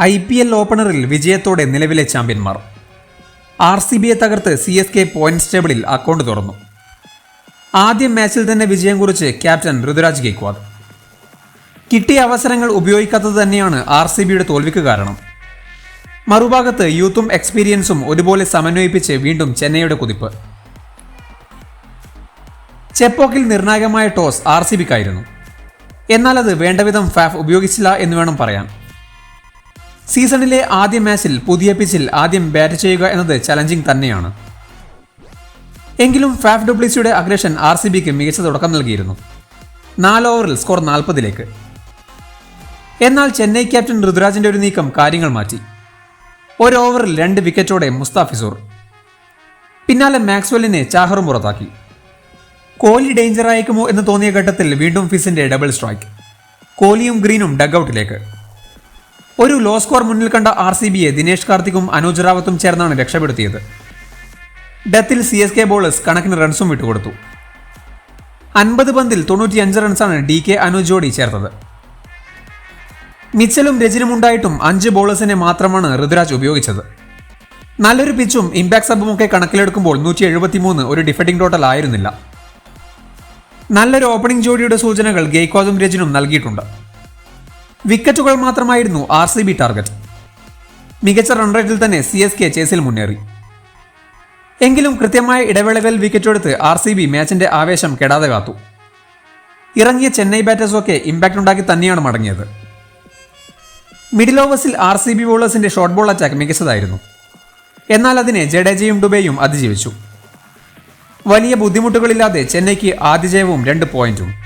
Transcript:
I P L ഓപ്പണറിൽ വിജയത്തോടെ നിലവിലെ ചാമ്പ്യന്മാർ. R C ബിയെ തകർത്ത് സി എസ് കെ പോയിന്റ്സ് ടേബിളിൽ അക്കൗണ്ട് തുറന്നു. ആദ്യ മാച്ചിൽ തന്നെ വിജയം കുറിച്ച് ക്യാപ്റ്റൻ ഋതുരാജ് ഗെയ്ക്വാദ്. കിട്ടിയ അവസരങ്ങൾ ഉപയോഗിക്കാത്തത് തന്നെയാണ് ആർ സി ബിയുടെ തോൽവിക്ക് കാരണം. മറുഭാഗത്ത് യൂത്തും എക്സ്പീരിയൻസും ഒരുപോലെ സമന്വയിപ്പിച്ച് വീണ്ടും ചെന്നൈയുടെ കുതിപ്പ്. ചെപ്പോക്കിൽ നിർണായകമായ ടോസ് ആർ സി ബിക്കായിരുന്നു. എന്നാൽ അത് വേണ്ടവിധം ഫാഫ് ഉപയോഗിച്ചില്ല എന്ന് വേണം പറയാൻ. സീസണിലെ ആദ്യ മാച്ചിൽ പുതിയ പിച്ചിൽ ആദ്യം ബാറ്റ് ചെയ്യുക എന്നത് ചലഞ്ചിങ് തന്നെയാണ്. എങ്കിലും ഫാഫ് ഡുപ്ലിസിയുടെ അഗ്രഷൻ ആർ സി ബിക്ക് മികച്ച തുടക്കം നൽകിയിരുന്നു. നാല് ഓവറിൽ സ്കോർ നാൽപ്പതിലേക്ക്. എന്നാൽ ചെന്നൈ ക്യാപ്റ്റൻ ഋതുരാജിന്റെ ഒരു നീക്കം കാര്യങ്ങൾ മാറ്റി. ഒരു ഓവറിൽ രണ്ട് വിക്കറ്റോടെ മുസ്താഫിസൂർ പിന്നാലെ മാക്സ്വെല്ലിനെ ചാഹറും പുറത്താക്കി. കോഹ്ലി ഡേഞ്ചർ അയക്കുമോ എന്ന് തോന്നിയ ഘട്ടത്തിൽ വീണ്ടും ഫിസിന്റെ ഡബിൾ സ്ട്രൈക്ക് കോഹ്ലിയും ഗ്രീനും ഡഗൌട്ടിലേക്ക് ഒരു ലോ സ്കോർ മുന്നിൽ കണ്ട ആർ സി ബിയെ ദിനേഷ് കാർത്തിക്കും അനൂജ് റാവത്തും ചേർന്നാണ് രക്ഷപ്പെടുത്തിയത്. ഡെത്തിൽ സി എസ് കെ ബോളേഴ്സ് കണക്കിന് റൺസും വിട്ടുകൊടുത്തു. അൻപത് പന്തിൽ തൊണ്ണൂറ്റിയഞ്ച് റൺസാണ് ഡി കെ അനൂജ് ജോഡി ചേർത്തത്. മിച്ചലും രജിനും ഉണ്ടായിട്ടും അഞ്ച് ബോളേഴ്സിനെ മാത്രമാണ് ഋതുരാജ് ഉപയോഗിച്ചത്. നല്ലൊരു പിച്ചും ഇമ്പാക്ട് ഒക്കെ കണക്കിലെടുക്കുമ്പോൾ നൂറ്റി എഴുപത്തിമൂന്ന് ഒരു ഡിഫൻഡിംഗ് ടോട്ടൽ ആയിരുന്നില്ല. നല്ലൊരു ഓപ്പണിംഗ് ജോഡിയുടെ സൂചനകൾ ഗെയ്ക്കോസും രജിനും നൽകിയിട്ടുണ്ട്. വിക്കറ്റുകൾ മാത്രമായിരുന്നു ആർ സി ബി ടാർഗറ്റ്. മികച്ച റൺ റേറ്റിൽ തന്നെ സി എസ് കെ ചേസിൽ മുന്നേറി. എങ്കിലും കൃത്യമായ ഇടവേളകളിൽ വിക്കറ്റെടുത്ത് ആർ സി ബി മാച്ചിന്റെ ആവേശം കെടാതെ കാത്തു. ഇറങ്ങിയ ചെന്നൈ ബാറ്റേഴ്സൊക്കെ ഇമ്പാക്ട് ഉണ്ടാക്കി തന്നെയാണ് മടങ്ങിയത്. മിഡിൽ ഓവേഴ്സിൽ ആർ സി ബി ബോളേഴ്സിന്റെ ഷോർട്ട് ബോൾ അറ്റാക്ക് മികച്ചതായിരുന്നു. എന്നാൽ അതിനെ ജഡേജയും ഡുബേയും അതിജീവിച്ചു. വലിയ ബുദ്ധിമുട്ടുകളില്ലാതെ ചെന്നൈക്ക് ആദ്യ ജയവും രണ്ട് പോയിന്റും